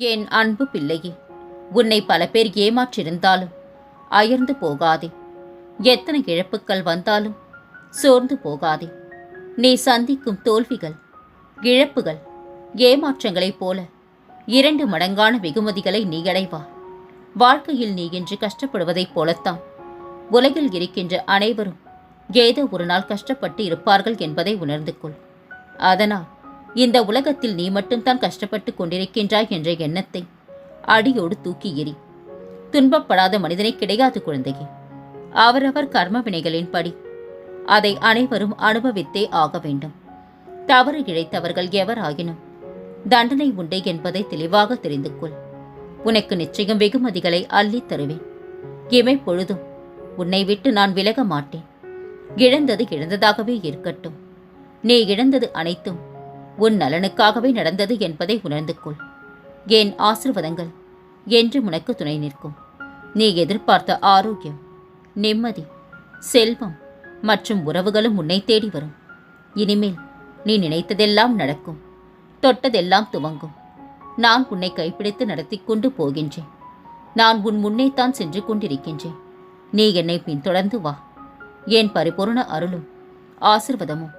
என் அன்பு பிள்ளையே உன்னை பல பேர் ஏமாற்றிருந்தாலும் அயர்ந்து போகாதே. எத்தனை இழப்புக்கள் வந்தாலும் சோர்ந்து போகாதே. நீ சந்திக்கும் தோல்விகள் இழப்புகள் ஏமாற்றங்களைப் போல இரண்டு மடங்கான வெகுமதிகளை நீ அடைவா. வாழ்க்கையில் நீ இன்று கஷ்டப்படுவதைப் போலத்தான் உலகில் இருக்கின்ற அனைவரும் ஏதோ ஒரு நாள் கஷ்டப்பட்டு இருப்பார்கள் என்பதை உணர்ந்து கொள். அதனால் இந்த உலகத்தில் நீ மட்டும்தான் கஷ்டப்பட்டு கொண்டிருக்கின்றாய் என்ற எண்ணத்தை அடியோடு தூக்கி எறி. துன்பப்படாத மனிதனை கிடையாது குழந்தையே. அவரவர் கர்ம வினைகளின்படி அதை அனைவரும் அனுபவித்தே ஆக வேண்டும். தவறு இழைத்தவர்கள் எவராயினும் தண்டனை உண்டு என்பதை தெளிவாக தெரிந்து கொள். உனக்கு நிச்சயம் வெகுமதிகளை அள்ளித் தருவேன். இமை பொழுதும் உன்னை விட்டு நான் விலக மாட்டேன். இழந்தது இழந்ததாகவே இருக்கட்டும். நீ இழந்தது அனைத்தும் உன் நலனுக்காகவே நடந்தது என்பதை உணர்ந்து கொள். என் ஆசிர்வாதங்கள் என்று உனக்கு துணை நிற்கும். நீ எதிர்பார்த்த ஆரோக்கியம் நிம்மதி செல்வம் மற்றும் உறவுகளும் உன்னை தேடி வரும். இனிமேல் நீ நினைத்ததெல்லாம் நடக்கும். தொட்டதெல்லாம் துவங்கும். நான் உன்னை கைப்பிடித்து நடத்தி கொண்டு போகின்றேன். நான் உன் முன்னேத்தான் சென்று கொண்டிருக்கின்றேன். நீ என்னை பின்தொடர்ந்து வா. என் பரிபூர்ண அருளும் ஆசிர்வாதமும்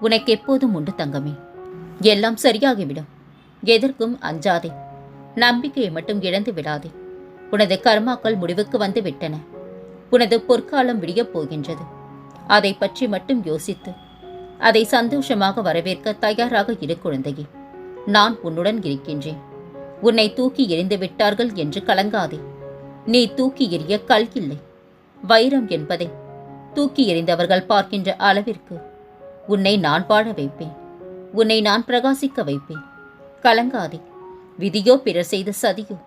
உனக்கு எப்போதும் உண்டு தங்கமே. எல்லாம் சரியாகிவிடும். எதற்கும் அஞ்சாதே. நம்பிக்கையை மட்டும் இழந்து விடாதே. உனது கர்மாக்கள் முடிவுக்கு வந்து விட்டன. உனது பொற்காலம் விடியப் போகின்றது. அதை பற்றி மட்டும் யோசித்து அதை சந்தோஷமாக வரவேற்க தயாராக இரு குழந்தையே. நான் உன்னுடன் இருக்கின்றேன். உன்னை தூக்கி எறிந்து விட்டார்கள் என்று கலங்காதே. நீ தூக்கி எறிய கல் இல்லை. வைரம் என்பதை தூக்கி எறிந்தவர்கள் பார்க்கின்ற அளவிற்கு உன்னை நான் வாழ வைப்பேன். உன்னை நான் பிரகாசிக்க வைப்பேன். கலங்காதே. விதியோ பிறர் செய்த சதியோ.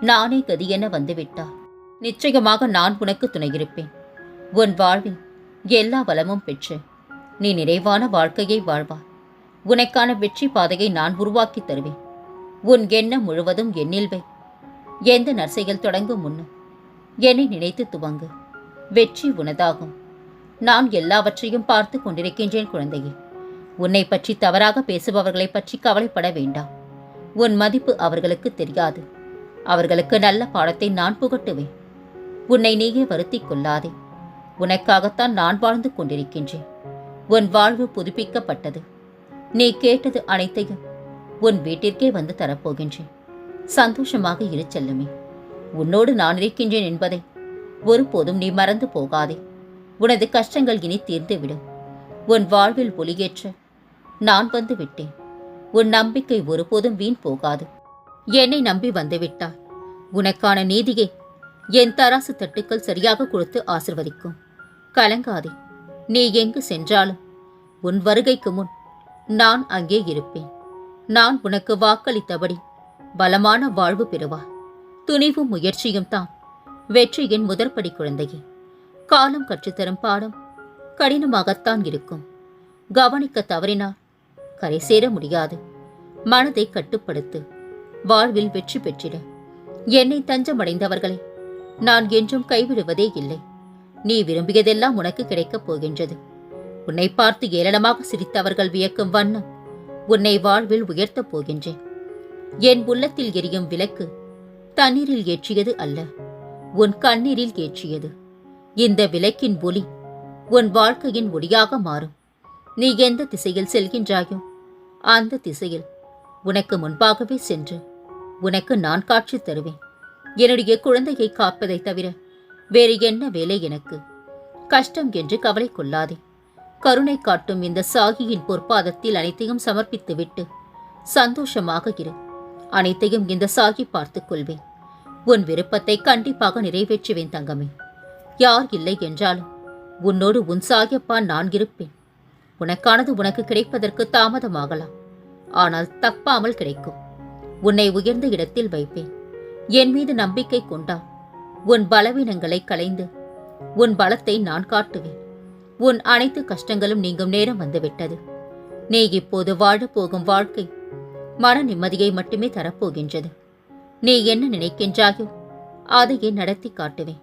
நானே கதி என வந்துவிட்டார் நிச்சயமாக நான் உனக்கு துணையிருப்பேன். உன் வாழ்வில் எல்லா வளமும் பெற்று நீ நிறைவான வாழ்க்கையை வாழ்வாய். உனக்கான வெற்றி பாதையை நான் உருவாக்கித் தருவேன். உன் எண்ணம் முழுவதும் என்னில் வை. எந்த நர்சைகள் தொடங்கும் முன்னும் என்னை நினைத்து துவங்கு. வெற்றி உனதாகும். நான் எல்லாவற்றையும் பார்த்து கொண்டிருக்கின்றேன் குழந்தையே. உன்னை பற்றி தவறாக பேசுபவர்களை பற்றி கவலைப்பட வேண்டாம். உன் மதிப்பு அவர்களுக்கு தெரியாது. அவர்களுக்கு நல்ல பாடத்தை நான் புகட்டுவேன். உன்னை நீயே வருத்திக் கொள்ளாதே. உனக்காகத்தான் நான் வாழ்ந்து கொண்டிருக்கின்றேன். உன் வாழ்வு புதுப்பிக்கப்பட்டது. நீ கேட்டது அனைத்தையும் உன் வீட்டிற்கே வந்து தரப்போகின்றேன். சந்தோஷமாக இரு செல்லுமே. உன்னோடு நான் இருக்கின்றேன் என்பதை ஒருபோதும் நீ மறந்து போகாதே. உனது கஷ்டங்கள் இனி தீர்ந்துவிடும். உன் வாழ்வில் ஒளியேற்ற நான் வந்து விட்டேன் உன் நம்பிக்கை ஒருபோதும் வீண் போகாது. என்னை நம்பி வந்துவிட்டாய். உனக்கான நீதியை என் தராசு தட்டுக்கள் சரியாக கொடுத்து ஆசிர்வதிக்கும். கலங்காதே. நீ எங்கு சென்றாலும் உன் வருகைக்கு முன் நான் அங்கே இருப்பேன். நான் உனக்கு வாக்களித்தபடி பலமான வாழ்வு பெறுவாய். துணிவும் முயற்சியும் தான் வெற்றியின் முதற்படி குழந்தையே. காலம் கற்றுத்தரும் பாடம் கடினமாகத்தான் இருக்கும். கவனிக்க தவறினால் கரை சேர முடியாது. மனதை கட்டுப்படுத்து. வாழ்வில் வெற்றி பெற்றிட. என்னை தஞ்சமடைந்தவர்களை நான் என்றும் கைவிடுவதே இல்லை. நீ விரும்பியதெல்லாம் உனக்கு கிடைக்கப் போகின்றது. உன்னை பார்த்து ஏளனமாக சிரித்தவர்கள் வியக்கும் வண்ணம் உன்னை வாழ்வில் உயர்த்தப் போகின்றேன். என் உள்ளத்தில் எரியும் விளக்கு தண்ணீரில் ஏற்றியது அல்ல உன் கண்ணீரில் ஏற்றியது. இந்த விளக்கின் ஒளி உன் வாழ்க்கையின் ஒளியாக மாறும். நீ எந்த திசையில் செல்கின்றாயோ அந்த திசையில். உனக்கு முன்பாகவே சென்று உனக்கு நான் காட்சி தருவேன். என்னுடைய குழந்தையை காப்பதை தவிர வேறு என்ன வேலை எனக்கு? கஷ்டம் என்று கவலை கொள்ளாதே. கருணை காட்டும் இந்த சாகியின் பொற்பாதத்தில் அனைத்தையும் சமர்ப்பித்துவிட்டு சந்தோஷமாக இரு. அனைத்தையும் இந்த சாகி பார்த்துக் கொள்வேன். உன் விருப்பத்தை கண்டிப்பாக நிறைவேற்றுவேன் தங்கமே. யார் இல்லை என்றாலும் உன்னோடு உன் சாகியப்பா நான் இருப்பேன். உனக்கானது உனக்கு கிடைப்பதற்கு தாமதமாகலாம். ஆனால் தப்பாமல் கிடைக்கும். உன்னை உயர்ந்த இடத்தில் வைப்பேன். என் மீது நம்பிக்கை கொண்டால் உன் பலவீனங்களை களைந்து. உன் பலத்தை நான் காட்டுவேன். உன் அனைத்து கஷ்டங்களும் நீங்கும் நேரம் வந்துவிட்டது. நீ இப்போது வாழப்போகும் வாழ்க்கை மன நிம்மதியை மட்டுமே தரப்போகின்றது. நீ என்ன நினைக்கின்றாயோ அதையே நடத்தி காட்டுவேன்.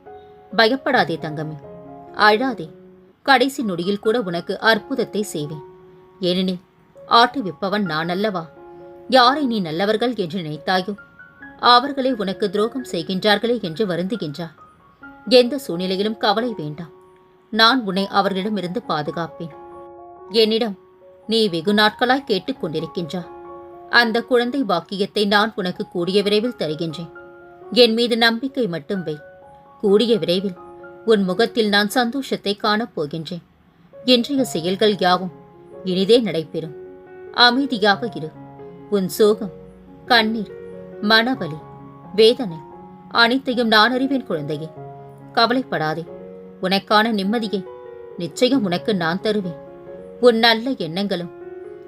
பயப்படாதே தங்கமே. அழாதே. கடைசி நொடியில் கூட உனக்கு அற்புதத்தை செய்வேன். ஏனெனில் ஆட்டுவிப்பவன் நான் அல்லவா? யாரை நீ நல்லவர்கள் என்று நினைத்தாயோ? அவர்களே உனக்கு துரோகம் செய்கின்றார்களே என்று வருந்துகின்றார் எந்த சூழ்நிலையிலும் கவலை வேண்டாம். நான் உன்னை அவர்களிடமிருந்து பாதுகாப்பேன். என்னிடம் நீ வெகு நாட்களாய் கேட்டுக்கொண்டிருக்கின்றா அந்த குழந்தை பாக்கியத்தை நான் உனக்கு கூடிய விரைவில் தருகின்றேன். என் மீது நம்பிக்கை மட்டும் வை. கூடிய விரைவில் உன் முகத்தில் நான் சந்தோஷத்தை காணப் போகின்றேன் இன்றைய செயல்கள் யாவும் இனிதே நடைபெறும். அமைதியாக இரு. உன் சோகம் கண்ணீர் மனவலி வேதனை அனைத்தையும் நான் அறிவேன் குழந்தையே. கவலைப்படாதே. உனக்கான நிம்மதியை நிச்சயம் உனக்கு நான் தருவேன். உன் நல்ல எண்ணங்களும்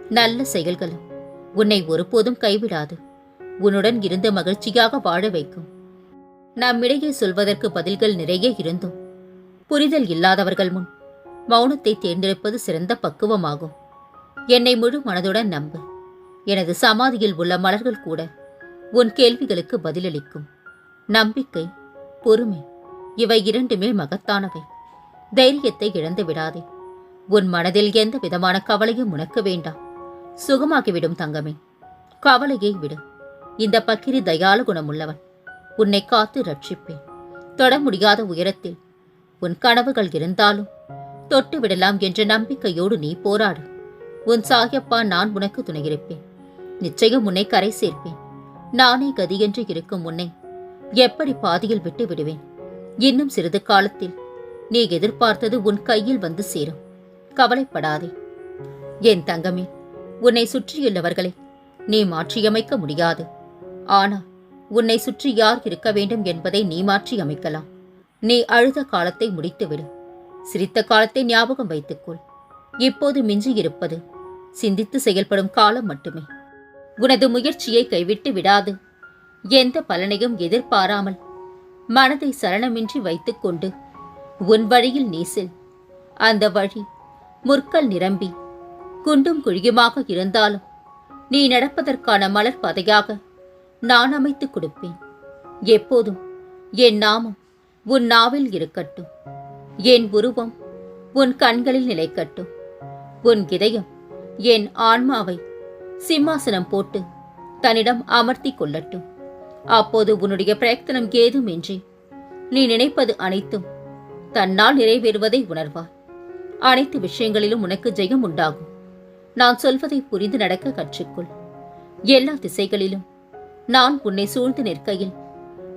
நல்ல செயல்களும் உன்னை ஒருபோதும் கைவிடாது. உன்னுடன் இருந்து மகிழ்ச்சியாக வாழ வைக்கும். நம்மிடையே சொல்வதற்கு பதில்கள் நிறைய இருந்தும் புரிதல் இல்லாதவர்கள் முன் மௌனத்தை தேர்ந்தெடுப்பது சிறந்த பக்குவமாகும். என்னை முழு மனதுடன் நம்பு. எனது சமாதியில் உள்ள மலர்கள் கூட உன் கேள்விகளுக்கு பதிலளிக்கும். நம்பிக்கை பொறுமை இவை இரண்டுமே மகத்தானவை. தைரியத்தை இழந்து விடாதே. உன் மனதில் எந்த விதமான கவலையும் உனக்கு வேண்டாம். சுகமாகிவிடும் தங்கமே. கவலையை விடு. இந்த பக்கிரி தயால குணமுள்ளவன். உன்னை காத்து ரட்சிப்பேன். தொட முடியாத உயரத்தில் உன் கனவுகள் இருந்தாலும் தொட்டு விடலாம் என்ற நம்பிக்கையோடு நீ போராடு. உன் சாயப்பா நான் உனக்கு துணையிருப்பேன். நிச்சயம் உன்னை கரை சேர்ப்பேன். நானே கதியென்று இருக்கும் உன்னை எப்படி பாதியில் விட்டு விடுவேன்? இன்னும் சிறிது காலத்தில் நீ எதிர்பார்த்தது உன் கையில் வந்து சேரும். கவலைப்படாதே. என் தங்கமே உன்னை சுற்றியுள்ளவர்களை நீ மாற்றியமைக்க முடியாது. ஆனால் உன்னை சுற்றி யார் இருக்க வேண்டும் என்பதை நீ மாற்றி அமைக்கலாம் நீ அழுத காலத்தை முடித்துவிடு. சிரித்த காலத்தை ஞாபகம் வைத்துக்கொள். இப்போது மிஞ்சியிருப்பது சிந்தித்து செயல்படும் காலம் மட்டுமே. உனது முயற்சியை கைவிட்டு விடாது. எந்த பலனையும் எதிர்பாராமல் மனதை சரணமின்றி வைத்துக்கொண்டு உன் வழியில் நீ செல். அந்த வழி முற்கள் நிரம்பி குண்டும் குழியுமாக இருந்தாலும் நீ நடப்பதற்கான மலர் பதையாக நான் அமைத்துக் கொடுப்பேன். எப்போதும் என் நாமம் உன் நாவில் இருக்கட்டும். என் உருவம் உன் கண்களில் நிலைக்கட்டும். உன் இதயம் என் ஆன்மாவை சிம்மாசனம் போட்டு தன்னிடம் அமர்த்தி கொள்ளட்டும். அப்போது உன்னுடைய பிரயத்தனம் ஏதுமின்றி நீ நினைப்பது அனைத்தும் தன்னால் நிறைவேறுவதை உணர்வாய். அனைத்து விஷயங்களிலும் உனக்கு ஜெயம் உண்டாகும். நான் சொல்வதை புரிந்து நடக்க கற்றுக்கொள். எல்லா திசைகளிலும் நான் உன்னை சூழ்ந்து நிற்கையில்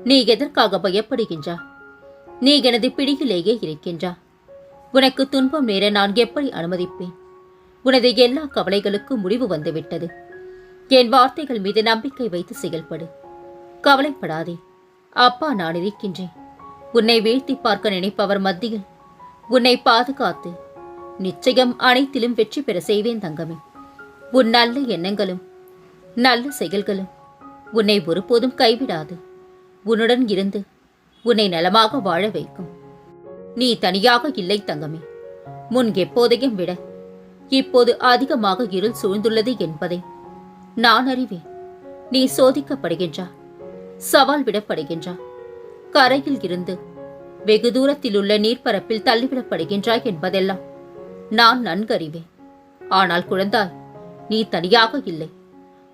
நீ எதற்காக பயப்படுகின்றா நீ எனது பிடியிலேயே இருக்கின்றா. உனக்கு துன்பம் நேர நான் எப்படி அனுமதிப்பேன்? உனது எல்லா கவலைகளுக்கும் முடிவு வந்துவிட்டது. என் வார்த்தைகள் மீது நம்பிக்கை வைத்து செயல்படு. கவலைப்படாதே. அப்பா நான் இருக்கின்றேன். உன்னை வீழ்த்தி பார்க்க நினைப்பவர் மத்தியில் உன்னை பாதுகாத்து நிச்சயம் அனைத்திலும் வெற்றி பெற செய்வேன் தங்கமே. உன் நல்ல எண்ணங்களும் நல்ல செயல்களும் உன்னை ஒருபோதும் கைவிடாது. உன்னுடன் இருந்து உன்னை நலமாக வாழ வைக்கும். நீ தனியாக இல்லை தங்கமே. முன் எப்போதையும் விட இப்போது அதிகமாக இருள் சூழ்ந்துள்ளது என்பதை நான் அறிவேன். நீ சோதிக்கப்படுகின்றா சவால் விடப்படுகின்றா கரையில் இருந்து வெகு தூரத்தில் உள்ள நீர்ப்பரப்பில் தள்ளிவிடப்படுகின்றாய் என்பதெல்லாம் நான் நன்கறிவேன். ஆனால் குழந்தாய் நீ தனியாக இல்லை.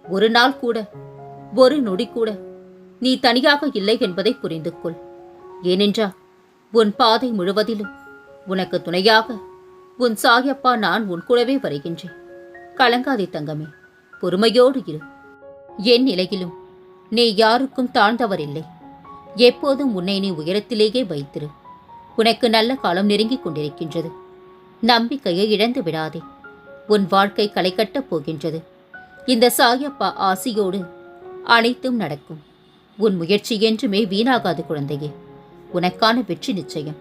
ஒரு நாள் கூட ஒரு நொடி கூட நீ தனியாக இல்லை என்பதை புரிந்து கொள் ஏனென்றால் உன் பாதை முழுவதிலும் உனக்கு துணையாக உன் சாயப்பா நான் உன் கூடவே வருகின்றேன். கலங்காதே தங்கமே பொறுமையோடு இரு. என் நிலையிலும் நீ யாருக்கும் தாழ்ந்தவரில்லை. எப்போதும் உன்னை நீ உயரத்திலேயே வைத்திரு. உனக்கு நல்ல காலம் நெருங்கிக் கொண்டிருக்கின்றது. நம்பிக்கையை இழந்து விடாதே. உன் வாழ்க்கை களை கட்டப் போகின்றது. இந்த சாயப்பா ஆசியோடு அனைத்தும் நடக்கும். உன் முயற்சி என்றுமே வீணாகாது குழந்தையே. உனக்கான வெற்றி நிச்சயம்.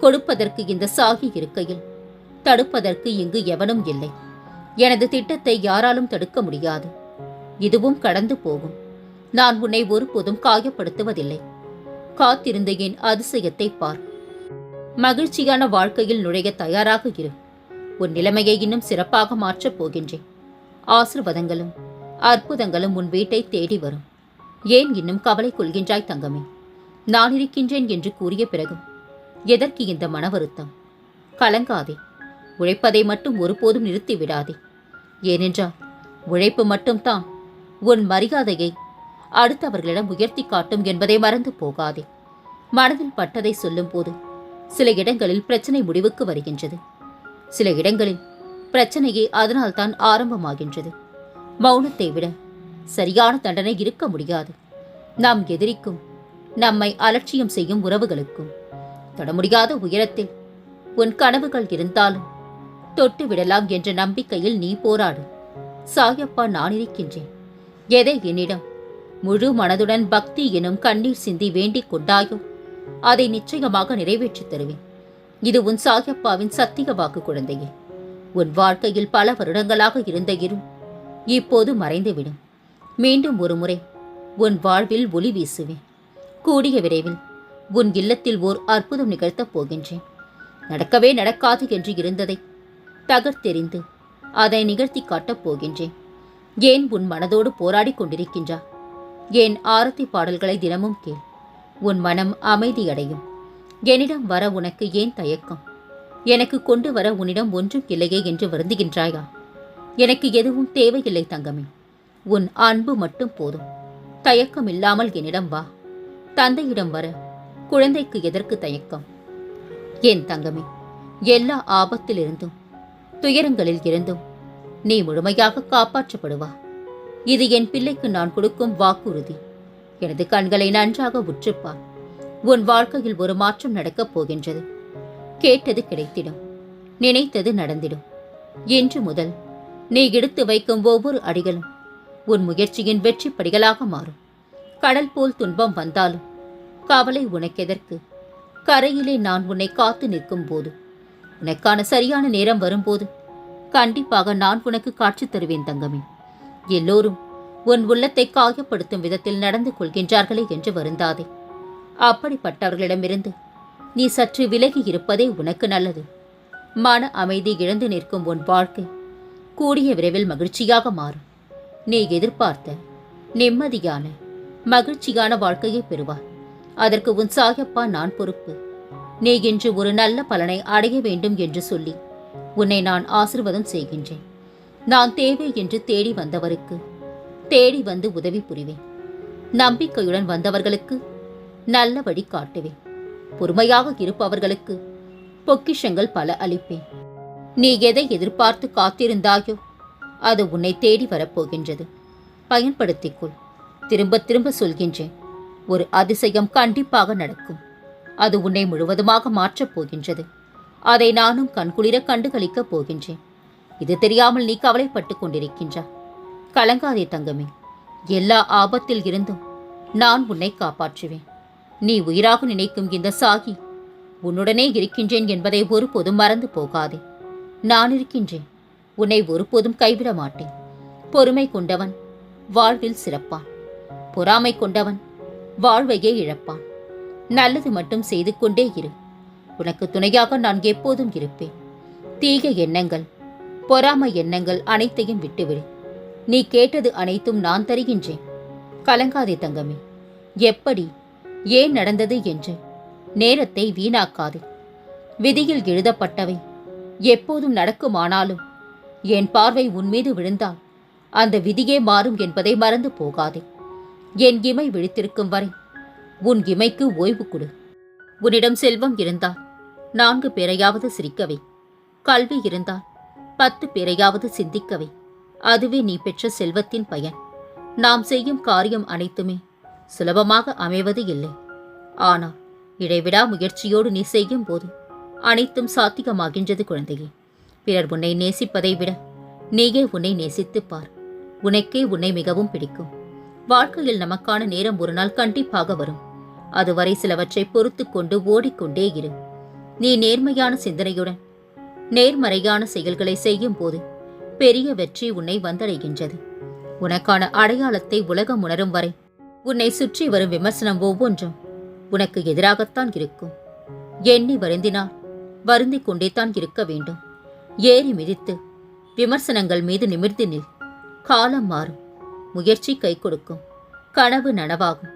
கொடுப்பதற்கு இந்த சாகி இருக்கையில் தடுப்பதற்கு இங்கு எவனும் இல்லை. எனது திட்டத்தை யாராலும் தடுக்க முடியாது. இதுவும் கடந்து போகும். நான் உன்னை ஒருபோதும் காயப்படுத்துவதில்லை. காத்திருந்த என் அதிசயத்தை பார். மகிழ்ச்சியான வாழ்க்கையில் நுழைய தயாராக இரு. உன் நிலைமையை இன்னும் சிறப்பாக மாற்றப் போகின்றேன். ஆசிர்வாதங்களும் அற்புதங்களும் உன் வீட்டை தேடி வரும். ஏன் இன்னும் கவலை கொள்கின்றாய் தங்கமே? நான் இருக்கின்றேன் என்று கூறிய பிறகும் எதற்கு இந்த மன வருத்தம்? கலங்காதே. உழைப்பதை மட்டும் ஒருபோதும் நிறுத்தி விடாதே. ஏனென்றால் உழைப்பு மட்டும்தான் உன் மரியாதையை அடுத்தவர்களிடம் உயர்த்தி காட்டும் என்பதை மறந்து போகாதே. மனதில் பட்டதை சொல்லும்போது சில இடங்களில் பிரச்சனை முடிவுக்கு வருகின்றது. சில இடங்களில் பிரச்சனையே அதனால்தான் ஆரம்பமாகின்றது. மௌனத்தை விட சரியான தண்டனை இருக்க முடியாது. நாம் எதிரிக்கும் நம்மை அலட்சியம் செய்யும் உறவுகளுக்கும். தொடமுடியாத உயரத்தில் உன் கனவுகள் இருந்தாலும் தொட்டு விடலாம் என்ற நம்பிக்கையில் நீ போராடு. சாயப்பா நான் இருக்கின்றேன். எதை என்னிடம் முழு மனதுடன் பக்தி எனும் கண்ணீர் சிந்தி வேண்டிக் கொண்டாயோ அதை நிச்சயமாக நிறைவேற்றித் தருவேன். இது உன் சாயப்பாவின் சத்திய வாக்கு குழந்தையே. உன் வாழ்க்கையில் பல வருடங்களாக இருந்த இருள் இப்போது மறைந்துவிடும். மீண்டும் ஒரு முறை உன் வாழ்வில் ஒளி வீசுவேன். கூடிய விரைவில் உன் இல்லத்தில் ஓர் அற்புதம் நிகழ்த்தப் போகின்றேன். நடக்கவே நடக்காது என்று இருந்ததை தகர்த்தெறிந்து அதை நிகழ்த்தி காட்டப் போகின்றேன். ஏன் உன் மனதோடு போராடிக் கொண்டிருக்கின்றா? என் ஆரத்தி பாடல்களை தினமும் கேள். உன் மனம் அமைதியடையும். என்னிடம் வர உனக்கு ஏன் தயக்கம்? எனக்கு கொண்டு வர உன்னிடம் ஒன்றும் இல்லையே என்று வருந்துகின்றாயா? எனக்கு எதுவும் தேவையில்லை தங்கமே. உன் அன்பு மட்டும் போதும். தயக்கம் இல்லாமல் என்னிடம் வா. தந்தையிடம் வர குழந்தைக்கு எதற்கு தயக்கம்? என் தங்கமே எல்லா ஆபத்திலிருந்தும் துயரங்களில் இருந்தும் நீ முழுமையாக காப்பாற்றப்படுவா? இது என் பிள்ளைக்கு நான் கொடுக்கும் வாக்குறுதி. எனது கண்களை நன்றாக உற்றுப்பார். உன் வாழ்க்கையில் ஒரு மாற்றம் நடக்கப் போகின்றது. கேட்டது கிடைத்திடும் நினைத்தது நடந்திடும். இன்று முதல் நீ எடுத்து வைக்கும் ஒவ்வொரு அடிகளும் உன் முயற்சியின் வெற்றி படிகளாக மாறும். கடல் போல் துன்பம் வந்தாலும் கவலை உனக்கெதற்கு? கரையிலே நான் உன்னை காத்து நிற்கும் போது உனக்கான சரியான நேரம் வரும்போது கண்டிப்பாக நான் உனக்கு காட்சி தருவேன் தங்கமே. எல்லோரும் உன் உள்ளத்தை காயப்படுத்தும் விதத்தில் நடந்து கொள்கின்றார்களே என்று வருந்தாதே. அப்படிப்பட்டவர்களிடமிருந்து நீ சற்று விலகி இருப்பதே உனக்கு நல்லது. மன அமைதி இழந்து நிற்கும் உன் வாழ்க்கை கூடிய விரைவில் மகிழ்ச்சியாக மாறும். நீ எதிர்பார்த்த நிம்மதியான மகிழ்ச்சியான வாழ்க்கையை பெறுவார். அதற்கு உன் சாயப்பா நான் பொறுப்பு. நீ இன்று ஒரு நல்ல பலனை அடைய வேண்டும் என்று சொல்லி உன்னை நான் ஆசிர்வாதம் செய்கின்றேன். நான் தேவை என்று தேடி வந்தவருக்கு தேடி வந்து உதவி புரிவேன். நம்பிக்கையுடன் வந்தவர்களுக்கு நல்ல வழி காட்டுவேன். பொறுமையாக இருப்பவர்களுக்கு பொக்கிஷங்கள் பல அளிப்பேன். நீ எதை எதிர்பார்த்து காத்திருந்தாயோ அது உன்னை தேடி வரப்போகின்றது. பயன்படுத்திக்கொள். திரும்ப திரும்ப சொல்கின்றேன். ஒரு அதிசயம் கண்டிப்பாக நடக்கும். அது உன்னை முழுவதுமாக மாற்றப் போகின்றது. அதை நானும் கண்குளிர கண்டுகளிக்கப் போகின்றேன். இது தெரியாமல் நீ கவலைப்பட்டு கொண்டிருக்கின்றா கலங்காதே தங்கமே. எல்லா ஆபத்தில் இருந்தும் நான் உன்னை காப்பாற்றுவேன். நீ உயிராக நினைக்கும் இந்த சாகி உன்னுடனே இருக்கின்றேன் என்பதை ஒருபோதும் மறந்து போகாதே. நான் இருக்கின்றேன். உன்னை ஒருபோதும் கைவிட மாட்டேன். பொறுமை கொண்டவன் வாழ்வில் சிறப்பான். பொறாமை கொண்டவன் வாழ்வையே இழப்பான். நல்லது மட்டும் செய்து கொண்டே இரு. உனக்கு துணையாக நான் எப்போதும் இருப்பேன். தீய எண்ணங்கள் பொறாமை எண்ணங்கள் அனைத்தையும் விட்டுவிடு. நீ கேட்டது அனைத்தும் நான் தருகின்றேன். கலங்காதே தங்கமே. எப்படி ஏன் நடந்தது என்று நேரத்தை வீணாக்காதே. விதியில் எழுதப்பட்டவை எப்போதும் நடக்குமானாலும் என் பார்வை உன்மீது விழுந்தால் அந்த விதியே மாறும் என்பதை மறந்து போகாதே. என் இமை விழித்திருக்கும் வரை உன் இமைக்கு ஓய்வு கொடு. உன்னிடம் செல்வம் இருந்தால் நான்கு பேரையாவது சிரிக்கவை. கல்வி இருந்தால் பத்து பேரையாவது சிந்திக்கவை. அதுவே நீ பெற்ற செல்வத்தின் பயன். நாம் செய்யும் காரியம் அனைத்துமே சுலபமாக அமைவது இல்லை. ஆனால் இடைவிடா முயற்சியோடு நீ செய்யும் போது அனைத்தும் சாத்தியமாகின்றது குழந்தையே. பிறர் உன்னை நேசிப்பதை விட நீயே உன்னை நேசித்துப் பார். உனக்கே உன்னை மிகவும் பிடிக்கும். வாழ்க்கையில் நமக்கான நேரம் ஒரு நாள் கண்டிப்பாக வரும். அதுவரை சிலவற்றை பொறுத்து கொண்டு ஓடிக்கொண்டே இரு. நீ நேர்மையான சிந்தனையுடன் நேர்மறையான செயல்களை செய்யும் போது பெரிய வெற்றி உன்னை வந்தடைகின்றது. உனக்கான அடையாளத்தை உலகம் உணரும் வரை உன்னை சுற்றி வரும் விமர்சனம் ஒவ்வொன்றும் உனக்கு எதிராகத்தான் இருக்கும். எண்ணி வருந்தினால் வருந்திக் கொண்டேதான் இருக்க வேண்டும். ஏறி மிதித்து விமர்சனங்கள் மீது நிமிர்ந்து நில். காலம் மாறும். முயற்சி கை கொடுக்கும். கனவு நனவாகும்.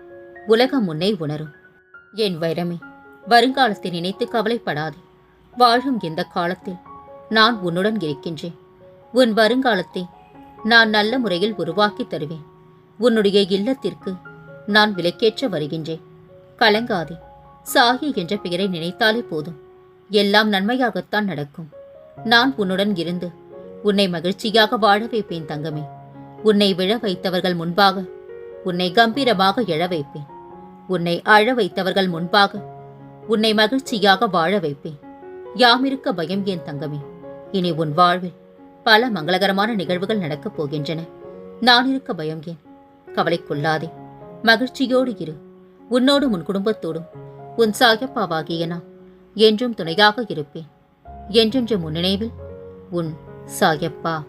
உலகம் முன்னே உணரும். என் வைரமே வருங்காலத்தை நினைத்து கவலைப்படாதே. வாழும் இந்த காலத்தில் நான் உன்னுடன் இருக்கின்றேன். உன் வருங்காலத்தை நான் நல்ல முறையில் உருவாக்கி தருவேன். உன்னுடைய இல்லத்திற்கு நான் விலக்கேற்ற வருகின்றேன். கலங்காதே. சாகி என்ற பெயரை நினைத்தாலே போதும். எல்லாம் நன்மையாகத்தான் நடக்கும். நான் உன்னுடன் இருந்து உன்னை மகிழ்ச்சியாக வாழ வைப்பேன் தங்கமே. உன்னை விழ வைத்தவர்கள் முன்பாக உன்னை கம்பீரமாக எழ வைப்பேன். உன்னை அழ வைத்தவர்கள் முன்பாக உன்னை மகிழ்ச்சியாக வாழ வைப்பேன். யாமிருக்க பயம் என் தங்கமே இனி உன் வாழ்வில் பல மங்களகரமான நிகழ்வுகள் நடக்கப் போகின்றன. நான் இருக்க பயம் ஏன்? கவலை மகிழ்ச்சியோடு இரு. உன்னோடும் உன் குடும்பத்தோடும் உன் சாயப்பாவாகிய நான் என்றும் துணையாக இருப்பேன். என்றென்று முன்னினைவில் உன் சாயப்பா.